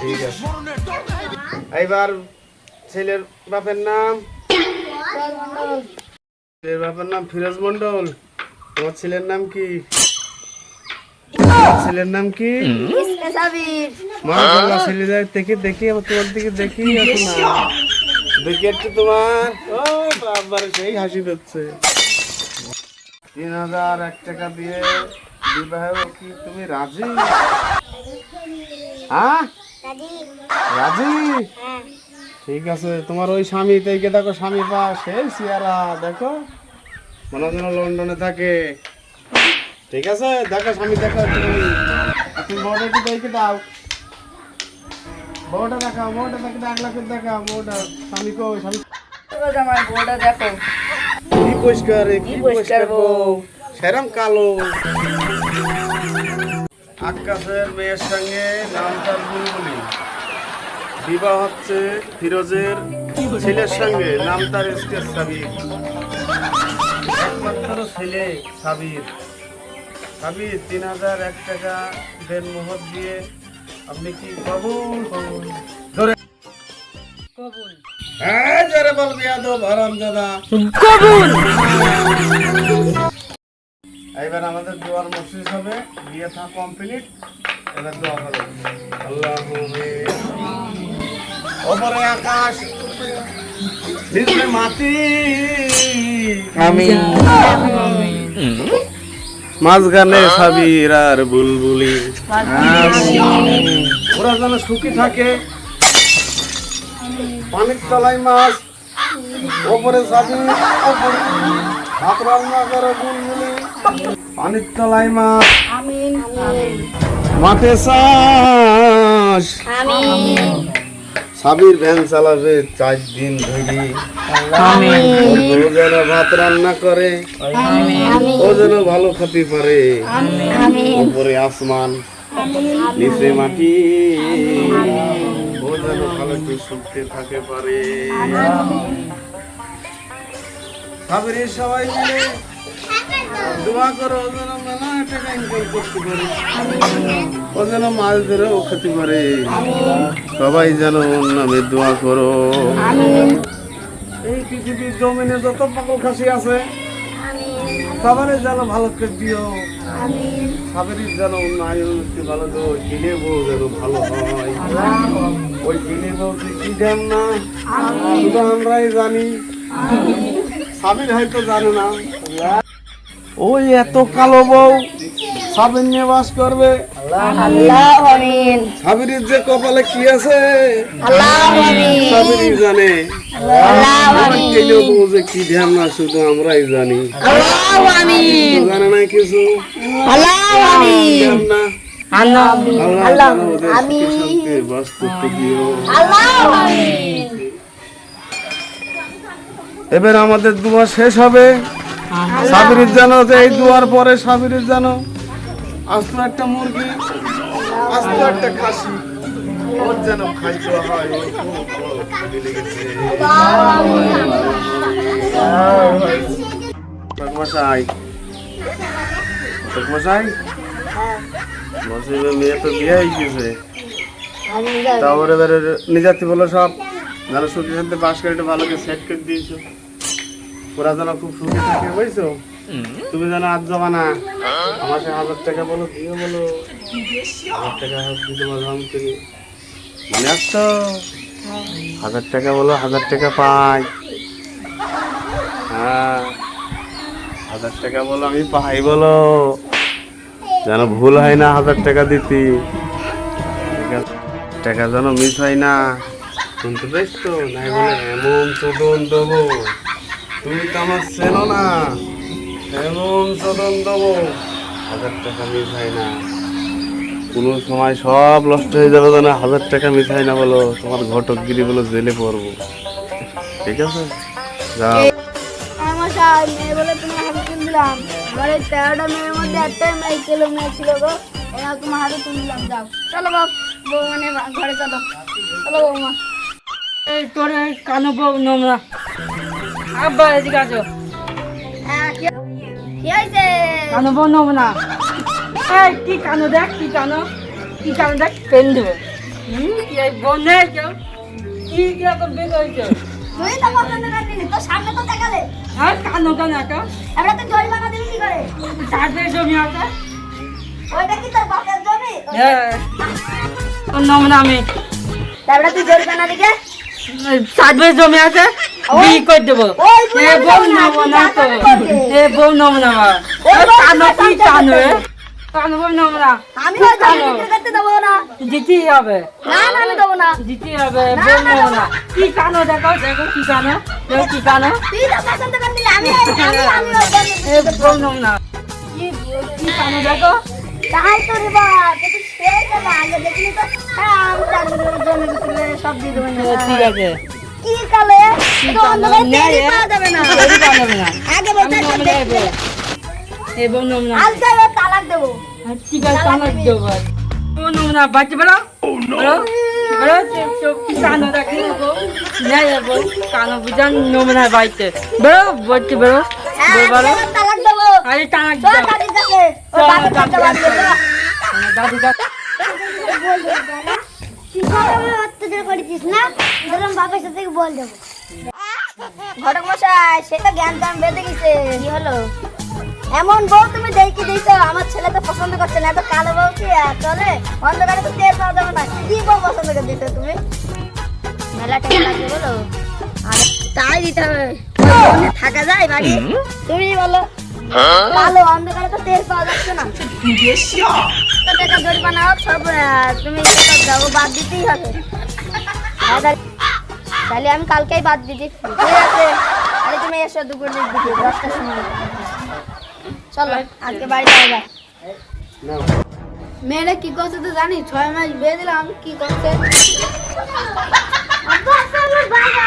ঠিক আছে। এইবার ছেলের বাপের নাম? ছেলের বাপের নাম ফিরোজ মন্ডল তোমার ছেলের নাম কি? ছেলের নাম কি? মাশাআল্লাহ, ছেলে যায় দেখি দেখি আমার তোমার দিকে দেখি না। দেখি একটু তোমার। ও বাবার সেই হাসি পাচ্ছে। তিন হাজার এক টাকা দিয়ে বিবাহ কি তুমি রাজি? হ্যাঁ? রাজি? ঠিক আছে তোমার ওই স্বামী থেকে দেখো স্বামী পা সেই সিয়ারা দেখো। মনে হয় যেন লন্ডনে থাকে। ঠিক আছে দেখো স্বামী দেখো তুমি। আর তুমি বউটা একটু দেখে দাও। বউটা দেখাও বউটা দেখে এক লাখ দেখাও বউটা। স্বামী কো স্বামী আমার বউটা দেখো কি পরিষ্কার রে, কি পরিষ্কার বউ? সেরম কালো। আকাশের মেয়ের সঙ্গে নাম তার বুলবুলি বিবাহ হচ্ছে ফিরোজের ছেলের সঙ্গে নাম তার সাবির। একমাত্র ছেলে সাবির। সাবির তিন হাজার এক টাকা দেড় মোহর দিয়ে আপনি কি কবুল? কবুল ধরে কবুল। হ্যাঁ জোরে বলবি আদব হারাম দাদা এবার আমাদের দোয়ার মসজিদ হবে বিয়ে থা কমপ্লিট এবার দোয়া হবে আল্লাহ ওপরে আকাশ নিচে মাটি। আমি মাঝখানে সাবির আর বুলবুলি ওরা যেন সুখী থাকে। পানির তলায় মাছ ওপরে সাবির হাত রান্না করে বুলবুলি। পানির তলায় মাছ আমিন। মাঠে চাষ সাবির ভ্যান চালাবে চার দিন ধরে। ও যেন ভাত রান্না করে। ও যেন ভালো খেতে পারে। উপরে আসমান নিচে মাটি। ও যেন ভালো একটু সুখে থাকে পারে। সাবিরের সবাই মিলে দোয়া করো, ও যেন ও যেন মাছ ধরে ও খেতে পারে। সবাই যেন ওর নামে দোয়া করো। এই পৃথিবীর জমিনে যত পাগল খাসি আছে, সবারই যেন ভালো করে দিও। সবারই যেন উন্নয়ন ভালো দো কিনে বউ যেন ভালো হয়। ওই কিনে বউ কি দেন না? আমরাই জানি। সাবির হয়তো জানে না। ওই এত কালো বউ সাবির নিয়ে বাস করবে। আল্লাহ আমিন। সাবিরের যে কপালে কি আছে? আল্লাহ আমিন। সাবিরই জানে। আল্লাহ কি ধ্যান না শুধু আমরাই জানি। আল্লাহ আমিন। জানে না কিছু? আল্লাহ আমিন। আল্লাহ আল্লাহ যেন ওদের সুখে শান্তি বাস করতে দিও। আল্লাহ আমিন। এবার আমাদের দুয়া শেষ হবে। সাবিরের জানো যে এই দুয়ার পরে সাবিরের জানো আস্ত একটা মুরগি আস্ত একটা খাসি। ওর যেন হয়। মশাই মশাই মশাই মেয়ে তো বিয়ে হয়ে গেছে। তারপরে এবারে নিজাতি বলো সব। যেন সুখী শান্তি বাস করে ভালো করে সেট করে দিয়েছ। ওরা যেন খুব সুখী থাকে বুঝছ? তুমি যেন আজ জমা না। আমার সে হাজার টাকা বলো দিও বলো। হাজার টাকা দিতে পারব আমি তুমি? মনে আসতো হাজার টাকা বলো হাজার টাকা পাই। হ্যাঁ। হাজার টাকা বলো আমি পাই বলো। যেন ভুল হয় না হাজার টাকা দিতি। টাকা যেন মিস হয় না। শুনতে পেয়েছ? তো নাই বলে এমন চোদন দেবো। তুমি তো আমার চেনো না। এমন চোদন দেবো। হাজার টাকা হয় না। কোনো সময় সব নষ্ট হয়ে যাবে যেন হাজার টাকা হয় না বলো। তোমার ঘটকগিরি বলো, জেলে পড়ব। ঠিক আছে? যাও। ঘরে চলো চলো। বৌমা। এই তোর কানো বউ নোংরা। আব্বা এদিকে হ্যাঁ হয়েছে কানো এই কি কানো দেখ কি কানো? কি কানো দেখ পেন দেবো। হুম কি কেউ কি কি বের হয়েছে তুই তো পছন্দ করলি তোর সামনে তো দেখালে। আর কানো কেন একটা এবার তুই জরিমানা দিবি কি করে? চারটে জমি আছে ওইটা কি তোর বাপের জমি। হ্যাঁ। আমি তারপরে তুই জরিমানা দিকে চারটে জমি আছে? বিয়ে করে দেবো। এ বউ নমুনা, নমুনা তো। দিবি। এ বউ নমুনা বা ওই কানো কি কানো। কানো বউ আমি ওই জমি করতে দেবো না। দিতেই হবে। না না আমি দেবো না। দিতেই হবে না, বউ না, কি কানো দেখো দেখো কি কানো দেখো কি কানো আমি আমি আমি এ বউ নমুনা কি কি কানো দেখো। তাই তো রে বা তুই সেই তো আগে দেখিনি তো হ্যাঁ আমি চাকরি জমি বিক্রি সব দিয়ে দেবো ঠিক আছে। কি কালে? তো অন্ধকারে না, তেলই এ, পাওয়া যাবে না তৈরি করা যাবে না আগে আমি বলতে সব নমুনা দেখতে দেবো এ বউ নমুনা আজকে এবার তালাক দেবো ঠিক আছে তালাক দেবো বউ বাচ্চা কি কানো বুঝান নমুনা বাড়িতে বেরো বলছি হ্যাঁ তালাক দেবো আরে টানা তোর দাদির কাছে ওর চল, বাপের কাছে দাদির বাড়ি কাছে। যেতে দাদু কাছে অত্যাচার করেছিস না ধরুন বাপের সাথে বল দেবো ঘটক মশাই সে তো জ্ঞান দাম বেঁধে গেছে। কি হলো? এমন বউ তুমি দেখি দিয়েছ আমার ছেলে তো পছন্দ করছে না এত কালো বউ কি আর চলে? অন্ধকারে তো তেল পাওয়া যাবে না কি বউ পছন্দ করে দিতে তুমি? মেলা টাকা লাগবে বলো? আর তাই দিতে হবে। থাকা যায় বাড়ি তুমি বলো কালো অন্ধকারে তো তেল পাওয়া যাচ্ছে না। তো টাকা জরিমানা হোক সব তুমি দাও বাদ দিতেই হবে। হ্যাঁ, তাহলে আমি কালকেই বাদ দিয়ে দিচ্ছি। আরে তুমি এসো দুপুরের দিকে দশটার সময়। চলো আজকে বাড়িতে যাই মেয়েরা কি করছে তো জানি ছয় মাস বিয়ে দিলাম কি করছে? বাবা